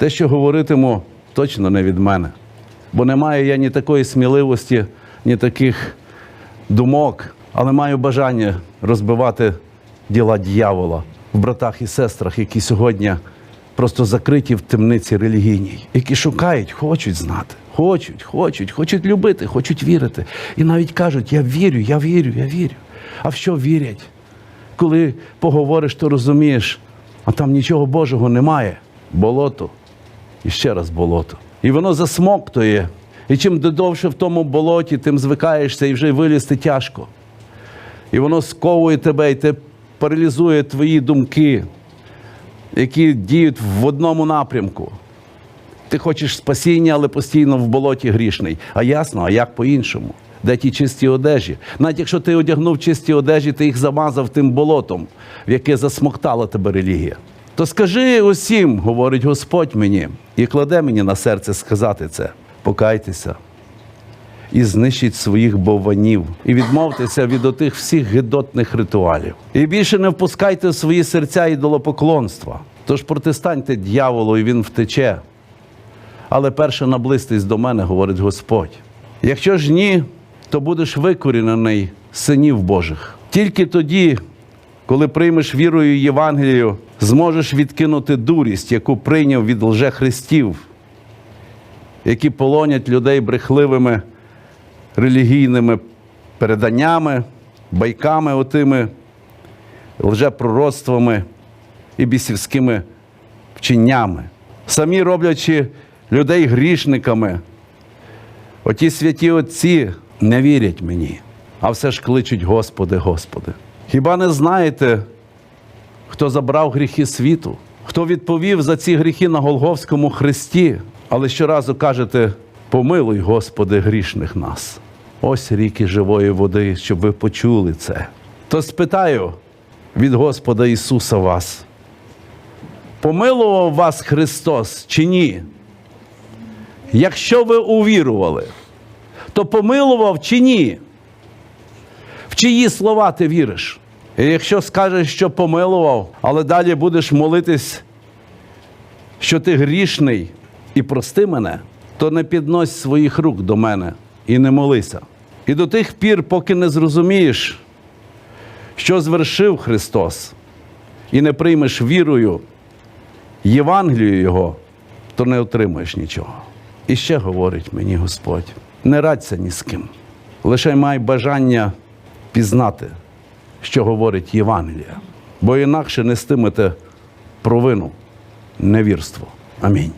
Те, що говоритиму, точно не від мене. Бо не маю я ні такої сміливості, ні таких думок, але маю бажання розбивати діла дьявола в братах і сестрах, які сьогодні просто закриті в темниці релігійній, які шукають, хочуть знати, хочуть, хочуть, хочуть любити, хочуть вірити. І навіть кажуть: я вірю, я вірю, я вірю. А в що вірять? Коли поговориш, то розумієш, а там нічого Божого немає. Болото і ще раз болото. І воно засмоктує. І чим довше в тому болоті, тим звикаєшся і вже вилізти тяжко. І воно сковує тебе, і те паралізує твої думки, які діють в одному напрямку. Ти хочеш спасіння, але постійно в болоті грішний. А ясно, а як по-іншому? Де ті чисті одежі? Навіть якщо ти одягнув чисті одежі, ти їх замазав тим болотом, в яке засмоктала тебе релігія. То скажи усім, говорить Господь мені, і кладе мені на серце сказати це. Покайтеся і знищіть своїх бованів, і відмовтеся від отих всіх гидотних ритуалів. І більше не впускайте в свої серця ідолопоклонства. Тож протистаньте дьяволу, і він втече. Але перше наблизьтесь до мене, говорить Господь. Якщо ж ні, то будеш викорінений синів Божих. Тільки тоді, коли приймеш вірою Євангелію, зможеш відкинути дурість, яку прийняв від лжехристів, які полонять людей брехливими релігійними переданнями, байками отими, лжепророцтвами і бісівськими вченнями, самі роблячи людей грішниками. Оті святі отці не вірять мені, а все ж кличуть Господи, Господи. Хіба не знаєте, хто забрав гріхи світу, хто відповів за ці гріхи на Голговському хресті, але щоразу кажете: помилуй, Господи, грішних нас. Ось ріки живої води, щоб ви почули це. То спитаю від Господа Ісуса вас. Помилував вас Христос чи ні? Якщо ви увірували, то помилував чи ні? В чиї слова ти віриш? І якщо скажеш, що помилував, але далі будеш молитись, що ти грішний і прости мене, то не піднось своїх рук до мене і не молися. І до тих пір, поки не зрозумієш, що звершив Христос, і не приймеш вірою Євангелію Його, то не отримаєш нічого. І ще говорить мені Господь: не радься ні з ким. Лише май бажання пізнати, що говорить Євангелія, бо інакше нестимете провину, невірство. Амінь.